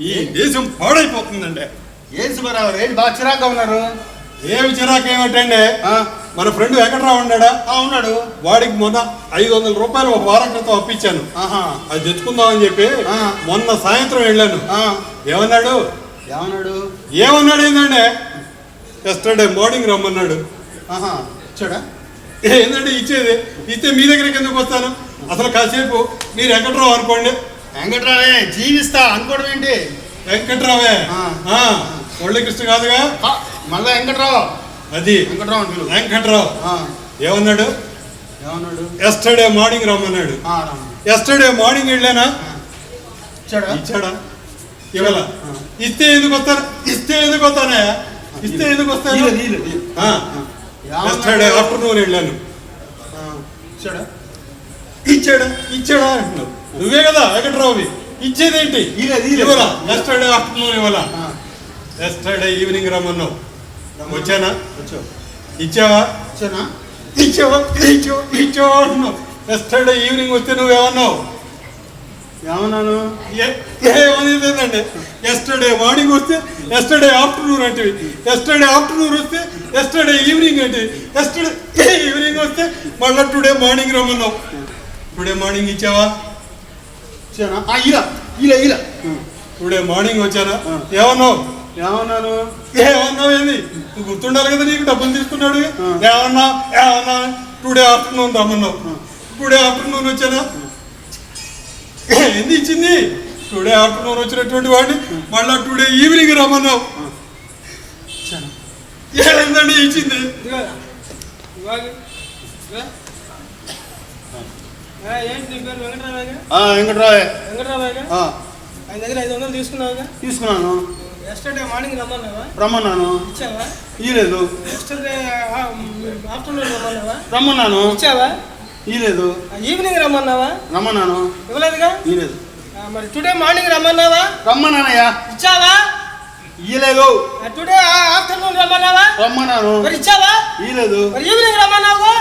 ఈ దేశం పాడైపోతుందండి ఏం సుబ్బారావు రేటు బాగా చిరాగ్గా ఉన్నారు ఏమి చిరాకు ఏమిటండి ఆ, మన ఫ్రెండ్ వెంకట్రావు ఉన్నాడా? ఆ, ఉన్నాడు. వాడికి మొన్న ఐదు వందల రూపాయలు ఒక వారం క్రితం అప్పించాను ఆహా. అది తెచ్చుకుందామని చెప్పి. మొన్న సాయంత్రం వెళ్ళాను. ఆ, ఏమన్నాడు? ఏమన్నాడు? ఏమన్నాడు ఏంటండి ఎస్టర్డే మార్నింగ్ రమ్మన్నాడు. ఆహా చూడా ఏంటంటే ఇచ్చేది? ఇస్తే మీ దగ్గరికి ఎందుకు వస్తాను? అసలు కాసేపు మీరు వెంకట్రావు అనుకోండి వెంకట్రావే జీవిస్తా అనుకోవడం ఏంటి? వెంకట్రావే. మురళీకృష్ణ కాదుగా? మళ్ళా వెంకట్రావు. అది. వెంకట్రావు వెంకట్రావు. ఏమన్నాడు? ఏమన్నాడు? ఎస్టర్డే మార్నింగ్ రమ్మన్నాడు. ఎస్టర్డే మార్నింగ్ వెళ్ళానా? ఇచ్చాడా? ఇచ్చాడా? ఇవ్వాల? ఇస్తే ఎందుకు వస్తాను? ఇస్తే ఎందుకు వస్తానా? ఇస్తే ఎందుకు వస్తాను? ఎస్టర్డే ఆఫ్టర్నూన్ వెళ్ళాను. ఇచ్చాడా? ఇచ్చాడా ఇచ్చాడా అంటున్నావు నువ్వే కదా వెంకట్రావువి. ఇచ్చేదేంటి. ఇవ్వాల ఎస్టర్డే ఆఫ్టర్నూన్ ఇవ్వాలా? ఎస్టర్డే ఈవినింగ్ రమ్మన్నావు. వచ్చానా? వచ్చావు. ఇచ్చావా? ఇచ్చానా ఇచ్చావా? ఇచ్చావా? ఇచ్చావా అంటున్నావు. ఎస్టర్డే ఈవినింగ్ వస్తే నువ్వేమన్నావు? ఏమన్నాను? ఏమనేదండి ఎస్టర్డే మార్నింగ్ వస్తే ఎస్టర్డే ఆఫ్టర్నూన్ అంటే ఎస్టర్డే ఆఫ్టర్నూన్ వస్తే ఎస్టర్డే ఈవినింగ్ అంటే ఎస్టర్డే ఈవినింగ్ వస్తే మళ్ళీ టుడే మార్నింగ్ రమ్మన్నావు. టుడే మార్నింగ్ ఇచ్చావా? ఇచ్చానా? ఈల ఈల ఈల టుడే మార్నింగ్ వచ్చానా? ఏమన్నావు? ఏమన్నాను? ఏమన్నావు ఏంది? నువ్వు గుర్తుండాలి కదా నీకు డబ్బులు తీసుకున్నాడు. ఏమన్నా ఏమన్నా? టుడే ఆఫ్టర్నూన్ రమ్మన్నావు. టుడే ఆఫ్టర్నూన్ వచ్చానా? ఏంది ఇచ్చింది? టుడే ఆఫ్టర్నూన్ వచ్చినటువంటి వాడిని మళ్ళా టుడే ఈవినింగ్ రమ్మన్నావు. ఏందండి ఇచ్చింది? వెంకట్రావే. ఆయన దగ్గర ఐదు వందలు తీసుకున్నావుగా? తీసుకున్నాను. ఎస్టర్డే మార్నింగ్ రమ్మన్నావా? రమ్మన్నాను. ఇచ్చావా? ఈలేదు ఎస్టర్డే ఆఫ్టర్నూన్ రమ్మన్నావా? రమ్మన్నాను. ఇచ్చావా? ఈలేదు ఆ, ఈవినింగ్ రమ్మన్నావా? రమ్మన్నాను. ఇవ్వలేదుగా? ఈలేదు ఆ, మరి టుడే మార్నింగ్ రమ్మన్నావా? రమ్మన్నానయ్యా. ఇచ్చావా? ఆ, టుడే ఆఫ్టర్నూన్ రమ్మన్నావా? రమ్మన్నాను. మరి ఇచ్చావా? ఈలేదు మరి ఈవినింగ్ రమ్మన్నావుగా?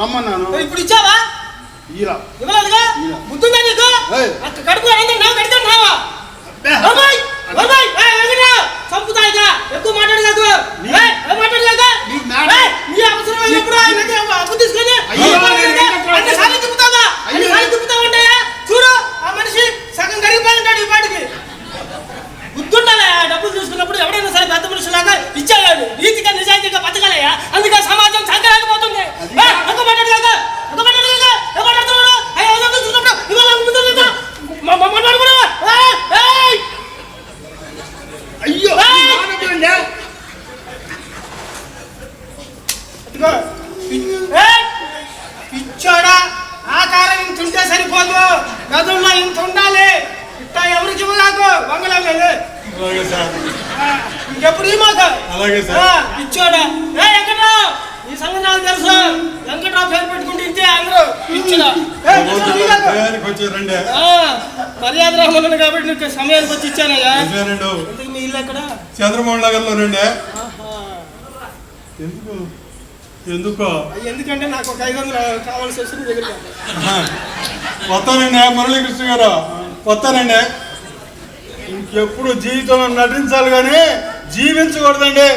రమ్మన్నాను. ఇప్పుడు ఇచ్చావా? ఈల ఇవ్వలేదుగా? ఇలా. గుర్తుందా నీకు? కడుపు అందరూ పిచ్చోడా ఆకారం ఇంత ఉంటే సరిపోదు. గదుల్లో ఇంత ఉండాలి. ఇట్లా ఎవరు చూడరాదు బంగళా ఇంకెప్పుడు మాకు పిచ్చోడా ఎక్కడా ఈ సంగతి నాకు తెలుసు. వెంకట్రావు పేరు పెట్టుకుంటే ఇంతే అందరూ ఇచ్చిన. మర్యాద రామన్న కాబట్టి నీకు సమయానికి వచ్చి ఇచ్చానయ్యా. మీ ఇల్లు ఎక్కడ? చంద్రమోహన్ నగర్లో ఎందుకు? ఎందుకు? ఎందుకంటే నాకు ఒక ఐదు వందలు కావాల్సి వస్తుంది దగ్గర. వస్తానండి మురళీకృష్ణ గారు. వస్తానండి ఇంకెప్పుడు జీవితంలో నటించాలి కానీ జీవించకూడదండి.